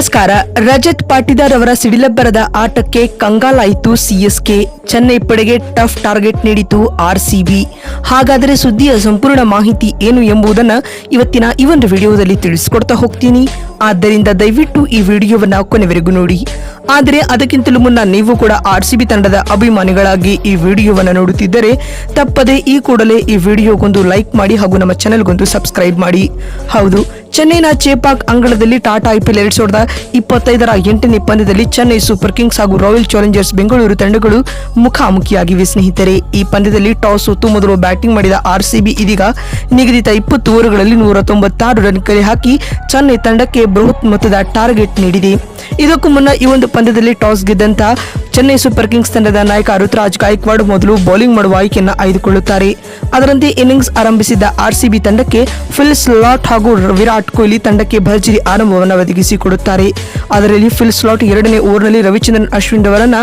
ನಮಸ್ಕಾರ. ರಜತ್ ಪಾಟಿದಾರ್ ಅವರ ಸಿಡಿಲಬ್ಬರದ ಆಟಕ್ಕೆ ಕಂಗಾಲಾಯಿತು ಸಿಎಸ್ಕೆ ಚೆನ್ನೈ ಪಡೆಗೆ ಟಫ್ ಟಾರ್ಗೆಟ್ ನೀಡಿತು ಆರ್ಸಿಬಿ. ಹಾಗಾದರೆ ಸುದ್ದಿಯ ಸಂಪೂರ್ಣ ಮಾಹಿತಿ ಏನು ಎಂಬುದನ್ನು ಇವತ್ತಿನ ಈ ಒಂದು ವಿಡಿಯೋದಲ್ಲಿ ತಿಳಿಸ್ಕೊಡ್ತಾ ಹೋಗ್ತೀನಿ. ಆದ್ದರಿಂದ ದಯವಿಟ್ಟು ಈ ವಿಡಿಯೋವನ್ನು ಕೊನೆವರೆಗೂ ನೋಡಿ. ಆದರೆ ಅದಕ್ಕಿಂತಲೂ ಮುನ್ನ ನೀವು ಕೂಡ ಆರ್ಸಿಬಿ ತಂಡದ ಅಭಿಮಾನಿಗಳಾಗಿ ಈ ವಿಡಿಯೋವನ್ನು ನೋಡುತ್ತಿದ್ದರೆ ತಪ್ಪದೆ ಈ ಕೂಡಲೇ ಈ ವಿಡಿಯೋಗೊಂದು ಲೈಕ್ ಮಾಡಿ ಹಾಗೂ ನಮ್ಮ ಚಾನೆಲ್ಗೊಂದು ಸಬ್ಸ್ಕ್ರೈಬ್ ಮಾಡಿ. ಹೌದು, ಚೆನ್ನೈನ ಚೇಪಾಕ್ ಅಂಗಳದಲ್ಲಿ ಟಾಟಾ ಐಪಿಎಲ್ ಎರಡ್ ಸಾವಿರದ ಇಪ್ಪತ್ತೈದರ ಎಂಟನೇ ಪಂದ್ಯದಲ್ಲಿ ಚೆನ್ನೈ ಸೂಪರ್ ಕಿಂಗ್ಸ್ ಹಾಗೂ ರಾಯಲ್ ಚಾಲೆಂಜರ್ಸ್ ಬೆಂಗಳೂರು ತಂಡಗಳು ಮುಖಾಮುಖಿಯಾಗಿವೆ ಸ್ನೇಹಿತರೆ ಈ ಪಂದ್ಯದಲ್ಲಿ ಟಾಸ್ ಸೋತು ಮೊದಲು ಬ್ಯಾಟಿಂಗ್ ಮಾಡಿದ ಆರ್ಸಿಬಿ ಇದೀಗ ನಿಗದಿತ ಇಪ್ಪತ್ತು ಓವರ್ಗಳಲ್ಲಿ ನೂರ ತೊಂಬತ್ತಾರು ರನ್ ಕಲೆ ಹಾಕಿ ಚೆನ್ನೈ ತಂಡಕ್ಕೆ ಬೃಹತ್ ಮೊತ್ತದ ಟಾರ್ಗೆಟ್ ನೀಡಿದೆ. ಇದಕ್ಕೂ ಮುನ್ನ ಈ ಒಂದು ಪಂದ್ಯದಲ್ಲಿ ಟಾಸ್ ಗೆದ್ದಂತ ಚೆನ್ನೈ ಸೂಪರ್ ಕಿಂಗ್ಸ್ ತಂಡದ ನಾಯಕ ಋತುರಾಜ್ ಗಾಯಕ್ವಾಡ್ ಮೊದಲು ಬೌಲಿಂಗ್ ಮಾಡುವ ಆಯ್ಕೆಯನ್ನು ಆಯ್ದುಕೊಳ್ಳುತ್ತಾರೆ. ಅದರಂತೆ ಇನ್ನಿಂಗ್ಸ್ ಆರಂಭಿಸಿದ ಆರ್ಸಿಬಿ ತಂಡಕ್ಕೆ ಫಿಲ್ ಸ್ಲಾಟ್ ಹಾಗೂ ವಿರಾಟ್ ಕೊಹ್ಲಿ ತಂಡಕ್ಕೆ ಭರ್ಜರಿ ಆರಂಭವನ್ನು ಒದಗಿಸಿಕೊಡುತ್ತಾರೆ. ಅದರಲ್ಲಿ ಫಿಲ್ ಸ್ಲಾಟ್ ಎರಡನೇ ಓವರ್ನಲ್ಲಿ ರವಿಚಂದ್ರನ್, ಅಶ್ವಿನ್ ಅವರನ್ನ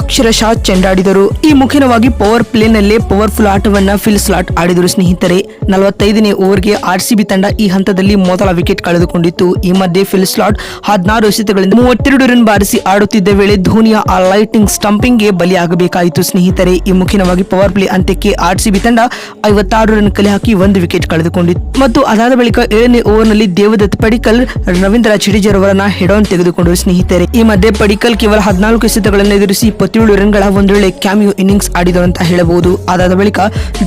ಅಕ್ಷರಶಃ ಚೆಂಡಾಡಿದರು. ಈ ಮುಖ್ಯವಾಗಿ ಪವರ್ ಪ್ಲೇನಲ್ಲೇ ಪವರ್ಫುಲ್ ಆಟವನ್ನ ಫಿಲ್ ಸ್ಲಾಟ್ ಆಡಿದರು ಸ್ನೇಹಿತರೆ. ನಲವತ್ತೈದನೇ ಓವರ್ಗೆ ಆರ್ಸಿಬಿ ತಂಡ ಈ ಹಂತದಲ್ಲಿ ಮೊದಲ ವಿಕೆಟ್ ಕಳೆದುಕೊಂಡಿತ್ತು. ಈ ಮಧ್ಯೆ ಫಿಲ್ ಸ್ಲಾಟ್ ಹದಿನಾರು ಎಸೆತಗಳಿಂದ ಮೂವತ್ತೆರಡು ರನ್ ಬಾರಿಸಿ ಆಡುತ್ತಿದ್ದ ವೇಳೆ ಧೋನಿಯ ಆ ಲೈಟಿಂಗ್ ಸ್ಟಂಪಿಂಗ್ಗೆ ಬಲಿಯಾಗಬೇಕಾಯಿತು. ಸ್ನೇಹಿತರೆ, ಈ ಮುಖ್ಯವಾಗಿ ಪವರ್ ಪ್ಲೇ ಅಂತ್ಯಕ್ಕೆ ಆರ್ಸಿಬಿ ತಂಡ ಐವತ್ತಾರು ರನ್ ಕಲೆ ಹಾಕಿ ಒಂದು ವಿಕೆಟ್ ಕಳೆದುಕೊಂಡಿತ್ತು. ಮತ್ತು ಅದಾದ ಬಳಿಕ ಏಳನೇ ಓವರ್ನಲ್ಲಿ ದೇವದತ್ ಪಡಿಕಲ್, ರವೀಂದ್ರ ಚಿಡಿಜರವರನ್ನ ಹೆಡ್ ಆನ್ ತೆಗೆದುಕೊಂಡರು. ಸ್ನೇಹಿತರೆ, ಈ ಮಧ್ಯೆ ಪಡಿಕಲ್ ಕೇವಲ ಹದಿನಾಲ್ಕು ಎಸೆತಗಳನ್ನು ಎದುರಿಸಿ ಇಪ್ಪತ್ತೇಳು ರನ್ಗಳ ಒಂದೊಳ್ಳೆ ಕ್ಯಾಮಿಯೋ ಇನ್ನಿಂಗ್ಸ್ ಆಡಿದರು ಅಂತ ಹೇಳಬಹುದು. ಅದಾದ ಬಳಿಕ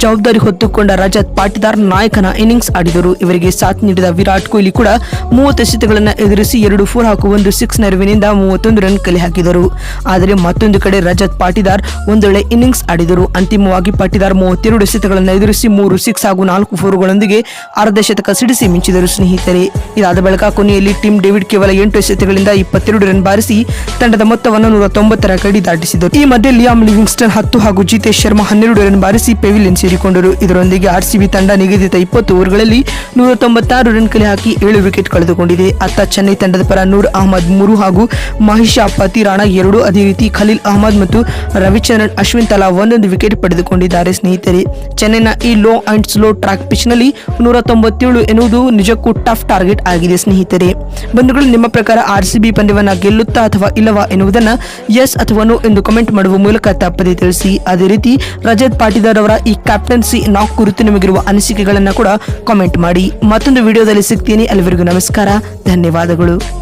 ಜವಾಬ್ದಾರಿ ಹೊತ್ತುಕೊಂಡ ರಜತ್ ಪಾಟಿದಾರ್ ನಾಯಕನ ಇನ್ನಿಂಗ್ಸ್ ಆಡಿದರು. ಇವರಿಗೆ ಸಾಥ್ ನೀಡಿದ ವಿರಾಟ್ ಕೊಹ್ಲಿ ಕೂಡ ಮೂವತ್ತು ಎಸೆತಗಳನ್ನು ಎದುರಿಸಿ ಎರಡು ಫೋರ್ ಹಾಗೂ ಒಂದು ಸಿಕ್ಸ್ ನೆರವಿನಿಂದ ಮೂವತ್ತೊಂದು ರನ್ ಕಲೆ ಹಾಕಿದರು. ಆದರೆ ಮತ್ತೊಂದು ಕಡೆ ರಜತ್ ಪಾಟಿದಾರ್ ಒಂದೊಳ್ಳೆ ಇನ್ನಿಂಗ್ಸ್ ಆಡಿದರು. ಅಂತಿಮವಾಗಿ ಪಾಟಿದಾರ್ ಮೂವತ್ತೆರಡು ಎಸೆತಗಳನ್ನು ಎದುರಿಸಿ ಮೂರು ಸಿಕ್ಸ್ ಹಾಗೂ ನಾಲ್ಕು ಫೋರ್ಗಳೊಂದಿಗೆ ಅರ್ಧ ಶತಕ ಸಿಡಿಸಿ ಮಿಂಚಿದರು ಸ್ನೇಹಿತರೆ. ಇದಾದ ಬಳಿಕ ಕೊನೆಯಲ್ಲಿ ಟೀಮ್ ಡೇವಿಡ್ ಕೇವಲ ಎಂಟು ಎಸೆತಗಳಿಂದ ಇಪ್ಪತ್ತೆರಡು ರನ್ ಬಾರಿಸಿ ತಂಡದ ಮೊತ್ತವನ್ನು ನೂರ ತೊಂಬತ್ತರ ಕಡಿ ದಾಟಿಸಿದರು. ಈ ಮಧ್ಯೆ ಲಿಯಾಮ್ ಲಿವಿಂಗ್ಸ್ಟನ್ ಹತ್ತು ಹಾಗೂ ಜಿತೇಶ್ ಶರ್ಮಾ ಹನ್ನೆರಡು ರನ್ ಬಾರಿಸಿ ಪೆವಿಲಿಯನ್ ಸೇರಿಕೊಂಡರು. ಇದರೊಂದಿಗೆ ಆರ್ಸಿಬಿ ತಂಡ ನಿಗದಿತ ಇಪ್ಪತ್ತು ಓವರ್ಗಳಲ್ಲಿ ನೂರ ತೊಂಬತ್ತಾರು ರನ್ ಕಲೆ ಹಾಕಿ ಏಳು ವಿಕೆಟ್ ಕಳೆದುಕೊಂಡಿದೆ. ಅತ್ತ ಚೆನ್ನೈ ತಂಡದ ಪರ ನೂರ್ ಅಹಮದ್ ಮೂರು ಹಾಗೂ ಮಹಿಷಾ ಪತಿರಾಣ ಎರಡು ಅದೇ ರೀತಿ ಖಲೀಲ್ ಅಹಮದ್ ಮತ್ತು ರವಿಚಂದ್ರನ್ ಅಶ್ವಿನ್ ತಲಾ ಒಂದೊಂದು ವಿಕೆಟ್ ಪಡೆದುಕೊಂಡಿದ್ದಾರೆ. ಸ್ನೇಹಿತರೆ, ಚೆನ್ನೈನ ಈ ಲೋ ಅಂಡ್ ಸ್ಲೋ ಟ್ರ್ಯಾಕ್ ಪಿಚ್ನಲ್ಲಿ ನೂರ ತೊಂಬತ್ತೇಳು ಎನ್ನುವುದು ನಿಜಕ್ಕೂ ಟಫ್ ಟಾರ್ಗೆಟ್ ಆಗಿದೆ. ಸ್ನೇಹಿತರೆ, ಬಂಧುಗಳು ನಿಮ್ಮ ಪ್ರಕಾರ ಆರ್ ಸಿ ಬಿ ಪಂದ್ಯವನ್ನ ಗೆಲ್ಲುತ್ತಾ ಅಥವಾ ಇಲ್ಲವಾ ಎನ್ನುವುದನ್ನು ಎಸ್ ಅಥವಾ ನೋ ಎಂದು ಕಮೆಂಟ್ ಮಾಡುವ ಮೂಲಕ ತಪ್ಪದೆ ತಿಳಿಸಿ. ಅದೇ ರೀತಿ, ರಜತ್ ಪಾಟೀದಾರ್ ಅವರ ಈ ಕ್ಯಾಪ್ಟನ್ಸಿ ನಾಕ್ ಕುರಿತು ನಿಮಗಿರುವ ಅನಿಸಿಕೆಗಳನ್ನು ಕೂಡ ಕಾಮೆಂಟ್ ಮಾಡಿ. ಮತ್ತೊಂದು ವಿಡಿಯೋದಲ್ಲಿ ಸಿಗ್ತೀನಿ. ಅಲ್ಲಿವರೆಗೂ ನಮಸ್ಕಾರ. ಧನ್ಯವಾದಗಳು.